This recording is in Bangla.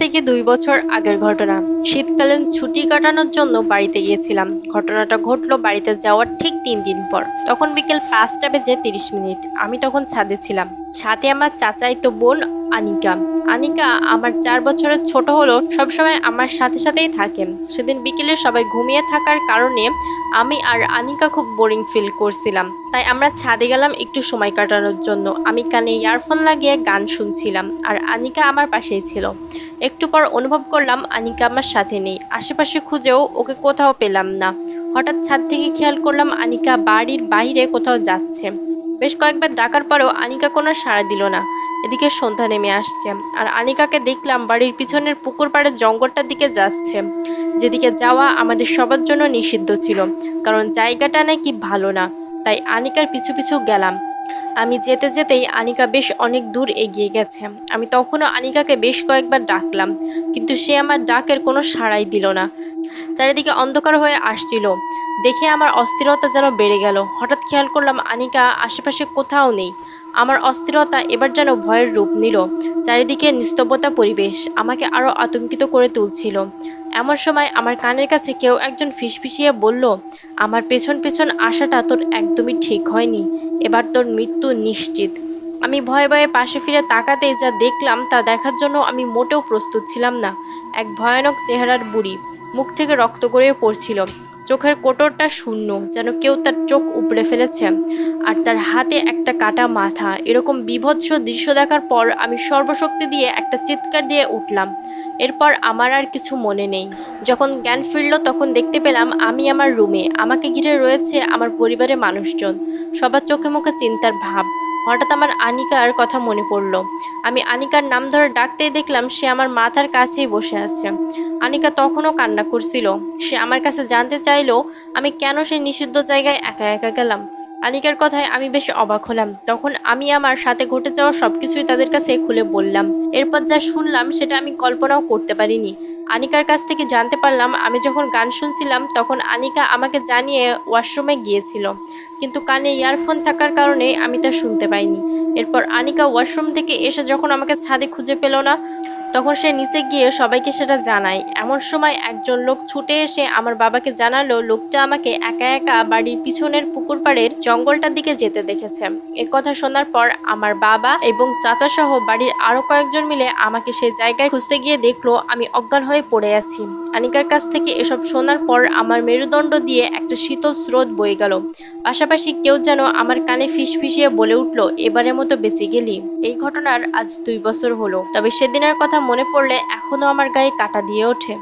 থেকে দুই বছর আগের ঘটনা। শীতকালীন ছুটি কাটানোর জন্য বাড়িতে গিয়েছিলাম। ঘটনাটা ঘটলো বাড়িতে যাওয়ার ঠিক তিন দিন পর। তখন বিকেল পাঁচটা বেজে তিরিশ মিনিট। আমি তখন ছাদে ছিলাম। সাথে আমার চাচাই তো বোন আনিকা। আনিকা আমার চার বছরের ছোট হলো সবসময় আমার সাথে সাথেই থাকে। সেদিন বিকেলে সবাই ঘুমিয়ে থাকার কারণে আমি আর আনিকা খুব বোরিং ফিল করছিলাম। তাই আমরা ছাদে গেলাম একটু সময় কাটানোর জন্য। আমি কানে ইয়ারফোন লাগিয়ে গান শুনছিলাম। আর আনিকা আমার পাশেই ছিল। একটু পর অনুভব করলাম আনিকা আমার সাথে নেই। আশেপাশে খুঁজেও ওকে কোথাও পেলাম না। হঠাৎ ছাদ থেকে খেয়াল করলাম আনিকা বাড়ির বাইরে কোথাও যাচ্ছে। বেশ কয়েকবার ডাকার পরেও আনিকা কোনো সাড়া দিল না। এদিকে সন্ধ্যা নেমে আসছে আর আনিকাকে দেখলাম বাড়ির পিছনের পুকুর পাড়ের জঙ্গলটার দিকে যাচ্ছে। যেদিকে যাওয়া আমাদের সবার জন্য নিষিদ্ধ ছিল, কারণ জায়গাটা নাকি ভালো না, তাই আনিকার পিছু পিছু গেলাম। আমি যেতে যেতেই আনিকা বেশ অনেক দূর এগিয়ে গেছে। আমি তখনও আনিকাকে বেশ কয়েকবার ডাকলাম, কিন্তু সে আমার ডাকের কোনো সাড়াই দিল না। চারিদিকে অন্ধকার হয়ে আসছিল। দেখে আমার অস্থিরতা যেন বেড়ে গেল। হঠাৎ খেয়াল করলাম আনিকা আশেপাশে কোথাও নেই। আমার অস্থিরতা এবার যেন ভয়ের রূপ নিল। চারিদিকে নিস্তব্ধতা পরিবেশ আমাকে আরও আতঙ্কিত করে তুলছিল। এমন সময় আমার কানের কাছে কেউ একজন ফিসফিসিয়ে বলল, আমার পেছন পেছন আসাটা তোর একদমই ঠিক হয়নি। এবার তোর মৃত্যু নিশ্চিত। আমি ভয়ে ভয়ে পাশে ফিরে তাকাতে যা দেখলাম তা দেখার জন্য আমি মোটেও প্রস্তুত ছিলাম না। এক ভয়ানক চেহারার বুড়ি মুখ থেকে রক্ত গড়িয়ে পড়ছিল। চোখের কোটরটা শূন্য, যেন কেউ তার চোখ উপড়ে ফেলেছে আর তার হাতে একটা কাটা মাথা। এরকম বিভৎস দৃশ্য দেখার পর আমি সর্বশক্তি দিয়ে একটা চিৎকার দিয়ে উঠলাম। এরপর আমার আর কিছু মনে নেই। যখন জ্ঞান ফিরল, তখন দেখতে পেলাম আমি আমার রুমে। আমাকে ঘিরে রয়েছে আমার পরিবারের মানুষজন। সবার চোখে মুখে চিন্তার ভাব। হঠাৎ আমার আনিকার কথা মনে পড়ল। আমি আনিকার নাম ধরে ডাকতেই দেখলাম সে আমার মাথার কাছেই বসে আছে। আনিকা তখনও কান্না করছিল। সে আমার কাছে জানতে চাইল, আমি কেন সেই নিষিদ্ধ জায়গায় একা একা গেলাম? আনিকার কথায় আমি বেশ অবাক হলাম। তখন আমি আমার সাথে ঘটে যাওয়া সব কিছুই তাদের কাছে খুলে বললাম। এরপর যা শুনলাম সেটা আমি কল্পনাও করতে পারিনি। আনিকার কাছ থেকে জানতে পারলাম, আমি যখন গান শুনছিলাম তখন আনিকা আমাকে জানিয়ে ওয়াশরুমে গিয়েছিল। কিন্তু কানে ইয়ারফোন থাকার কারণে আমি তা শুনতে পাইনি। এরপর আনিকা ওয়াশরুম থেকে এসে যখন আমাকে ছাদে খুঁজে পেল না তখন সে নিচে গিয়ে সবাইকে সেটা জানায়। এমন সময় একজন লোক ছুটে এসে আমার বাবাকে জানালো, লোকটা আমাকে একা একা বাড়ির পিছনের পুকুর পাড়ের জঙ্গলটার দিকে যেতে দেখেছে। এ কথা শোনার পর আমার বাবা এবং চাচা সহ বাড়ির আরও কয়েকজন মিলে আমাকে সেই জায়গায় খুঁজতে গিয়ে দেখল, আমি অজ্ঞান হয়ে পড়ে আছি। আনিকার কাছ থেকে এসব শোনার পর আমার মেরুদণ্ড দিয়ে একটা শীতল স্রোত বয়ে গেল। পাশাপাশি কেউ যেন আমার কানে ফিস ফিসিয়ে বলে উঠল, এবারের মতো বেঁচে গেলি। এই ঘটনার আজ দুই বছর হলো। তবে সেদিনের কথা মনে পড়লে এখনও আমার গায়ে কাটা দিয়ে ওঠে।